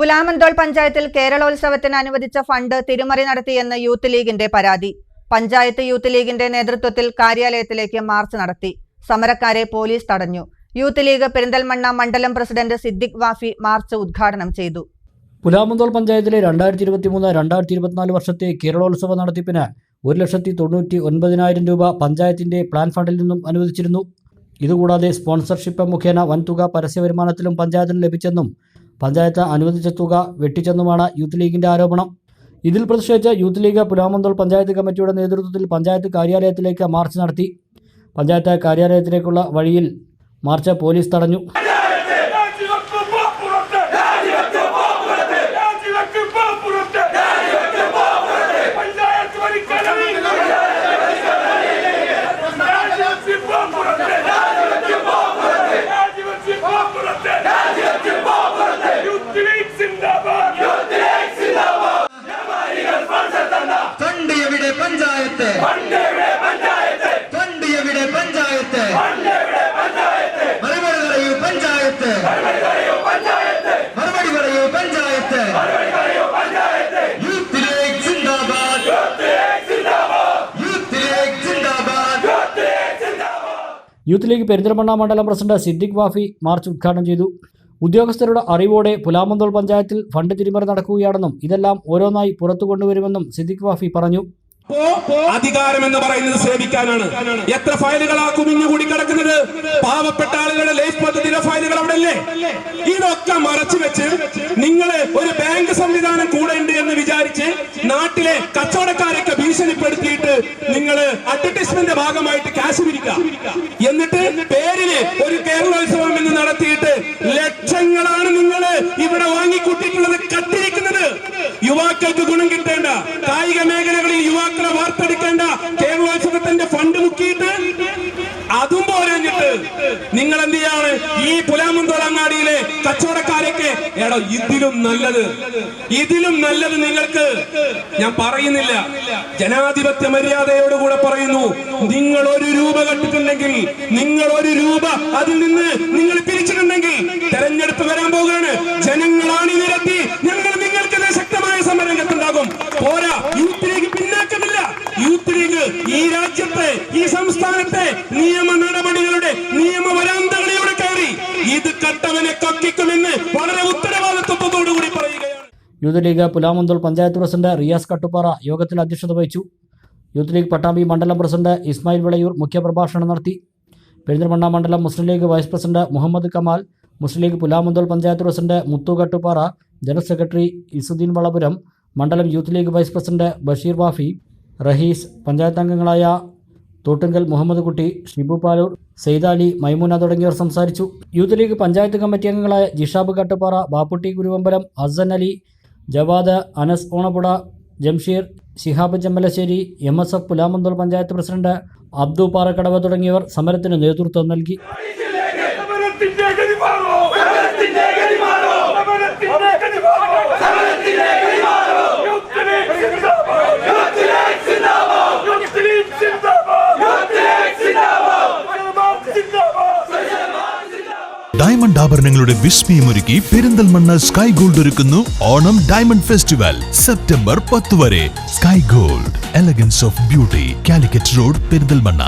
പുലാമന്തോൾ പഞ്ചായത്തിൽ കേരളോത്സവത്തിന് അനുവദിച്ച ഫണ്ട് തിരിമറി നടത്തിയെന്ന് യൂത്ത് ലീഗിന്റെ പരാതി. പഞ്ചായത്ത് യൂത്ത് ലീഗിന്റെ നേതൃത്വത്തിൽ കാര്യാലയത്തിലേക്ക് മാർച്ച് നടത്തി. സമരക്കാരെ പോലീസ് തടഞ്ഞു. യൂത്ത് ലീഗ് പെരിന്തൽമണ്ണ മണ്ഡലം പ്രസിഡന്റ് സിദ്ദിഖ് വാഫി മാർച്ച് ഉദ്ഘാടനം ചെയ്തു. പുലാമന്തോൾ പഞ്ചായത്തിലെ രണ്ടായിരത്തി ഇരുപത്തി മൂന്ന് രണ്ടായിരത്തി ഇരുപത്തിനാല് വർഷത്തെ കേരളോത്സവ നടത്തിപ്പിന് ഒരു ലക്ഷത്തി തൊണ്ണൂറ്റി ഒൻപതിനായിരം രൂപ പഞ്ചായത്തിന്റെ പ്ലാൻ ഫണ്ടിൽ നിന്നും അനുവദിച്ചിരുന്നു. ഇതുകൂടാതെ സ്പോൺസർഷിപ്പ് മുഖേന വൻതുക പരസ്യ വരുമാനത്തിലും പഞ്ചായത്തിന് ലഭിച്ചെന്നും പഞ്ചായത്ത് അനുവദിച്ച തുക വെട്ടിച്ചെന്നുമാണ് യൂത്ത് ലീഗിന്റെ ആരോപണം. ഇതിൽ പ്രതിഷേധിച്ച് യൂത്ത് ലീഗ് പുലാമന്തോൾ പഞ്ചായത്ത് കമ്മിറ്റിയുടെ നേതൃത്വത്തിൽ പഞ്ചായത്ത് കാര്യാലയത്തിലേക്ക് മാർച്ച് നടത്തി. പഞ്ചായത്ത് കാര്യാലയത്തിലേക്കുള്ള വഴിയിൽ മാർച്ച് പോലീസ് തടഞ്ഞു. പഞ്ചായത്ത്. എവിടെ പഞ്ചായത്ത്? മറുപടി പറയൂ പഞ്ചായത്ത്? മറുപടി പറയൂ പഞ്ചായത്ത്. മറുപടി പറയൂ പഞ്ചായത്ത്. മറുപടി പറയൂ പഞ്ചായത്ത്. യൂത്ത് ലീഗ് സിന്ദാബാദ് യൂത്ത് ലീഗ് സിന്ദാബാദ് യൂത്ത് ലീഗ് സിന്ദാബാദ് യൂത്ത് ലീഗ് സിന്ദാബാദ് യൂത്ത് ലീഗ് പെരിന്തൽമണ്ണ മണ്ഡലം പ്രസിഡന്റ് സിദ്ദിഖ് വാഫി മാർച്ച് ഉദ്ഘാടനം ചെയ്തു. ഉദ്യോഗസ്ഥരുടെ അറിവോടെ പുലാമന്തോൾ പഞ്ചായത്തിൽ ഫണ്ട് തിരിമറി നടക്കുകയാണെന്നും ഇതെല്ലാം ഓരോന്നായി പുറത്തു കൊണ്ടുവരുമെന്നും സിദ്ദിഖ് വാഫി പറഞ്ഞു. അധികാരം എന്ന് പറയുന്നത് സേവിക്കാനാണ്. എത്ര ഫയലുകളാ കുമിഞ്ഞു കൂടി കിടക്കുന്നത്? പാവപ്പെട്ട ആളുകളുടെ ലൈഫ് പദ്ധതിയുടെ ഫയലുകൾ അവിടെ അല്ലേ ഇതൊക്കെ മറച്ചു വെച്ച് നിങ്ങൾ ഒരു ബാങ്ക് സംവിധാനം കൂടെ ഉണ്ട് എന്ന് വിചാരിച്ച് നാട്ടിലെ കച്ചവടക്കാരൊക്കെ ഭീഷണിപ്പെടുത്തിയിട്ട് നിങ്ങൾ അഡ്വർടൈസ്മെന്റ് ഭാഗമായിട്ട് ക്യാഷ് പിരിക്കുക. എന്നിട്ട് കച്ചവടക്കാരൊക്കെ എടോ ഇതിലും നല്ലത്. ഇതിലും നല്ലത് നിങ്ങൾക്ക്. ഞാൻ പറയുന്നില്ല. ജനാധിപത്യ മര്യാദയോടുകൂടെ പറയുന്നു. നിങ്ങൾ ഒരു രൂപ കട്ടിട്ടുണ്ടെങ്കിൽ നിങ്ങൾ ഒരു രൂപ അതിൽ നിന്ന് നിങ്ങൾ പിരിച്ചിട്ടുണ്ടെങ്കിൽ തെരഞ്ഞെടുപ്പ് വരാൻ പോകുകയാണ് ജനങ്ങളാണ് നിരത്തി ഞങ്ങൾ നിങ്ങൾക്കെതിരെ ശക്തമായ സമരംഗത്തുണ്ടാകും പോരാ. യൂത്ത് ലീഗ് പിന്നാക്കമില്ല. യൂത്ത് ലീഗ് ഈ രാജ്യത്തെ ഈ സംസ്ഥാനത്തെ നിയമ നടപടികളുടെ നിയമ വരാന്തകളിലൂടെ കയറി ഇത് കട്ടവനെ കക്കിക്കുമെന്ന് വളരെ ഉത്തരവാദിത്വത്തോടുകൂടി പറയുകയാണ്. Youth League Pulamanthole panchayat president Riyas Kattuppara യോഗത്തിൽ അധ്യക്ഷത വഹിച്ചു. യൂത്ത് ലീഗ് പട്ടാമ്പി മണ്ഡലം പ്രസിഡന്റ് ഇസ്മായിൽ വിളയൂർ മുഖ്യപ്രഭാഷണം നടത്തി. പെരിന്തൽമണ്ണ മണ്ഡലം Muslim League vice president Muhammad Kamal Muslim League Pulamanthole panchayat president Muthu Kattuppara general secretary Izzuddin Valapuram മണ്ഡലം Youth League vice president Basheer Wafi Rahees panchayat അംഗങ്ങളായ തോട്ടുങ്കൽ മുഹമ്മദ് കുട്ടി ഷിബു പാലൂർ സെയ്താലി മൈമൂന തുടങ്ങിയവർ സംസാരിച്ചു. യൂത്ത് ലീഗ് പഞ്ചായത്ത് കമ്മിറ്റി അംഗങ്ങളായ Jishab Kattupara Bapputty Guruvambalam Asan Ali Jawad Anas Onapuda Jamsheer Shihab Chemmalassery M S F Pulamanthole panchayat president Abdu Parakkadavu തുടങ്ങിയവർ സമരത്തിന് നേതൃത്വം നൽകി സമരത്തിന്റെ ഗതി മാറോ സമരത്തിന്റെ ഗതി മാറോ സമരത്തിന്റെ ഗതി മാറോ സമരത്തിന്റെ ഗതി മാറോ യൂത്ത് ലീഗ് സിന്ദാബാദ് യൂത്ത് ലീഗ് സിന്ദാബാദ് യൂത്ത് ലീഗ് സിന്ദാബാദ് യൂത്ത് ലീഗ് സിന്ദാബാദ് സിന്ദാബാദ് സിന്ദാബാദ് ഡയമണ്ട് ആഭരണങ്ങളുടെ വിസ്മയമൊരുക്കി പെരിന്തൽമണ്ണ സ്കൈ ഗോൾഡ് ഒരുക്കുന്നു ഓണം ഡയമണ്ട് ഫെസ്റ്റിവൽ സെപ്റ്റംബർ പത്ത് വരെ. Sky Gold elegance of beauty Calicut road Perinthalmanna.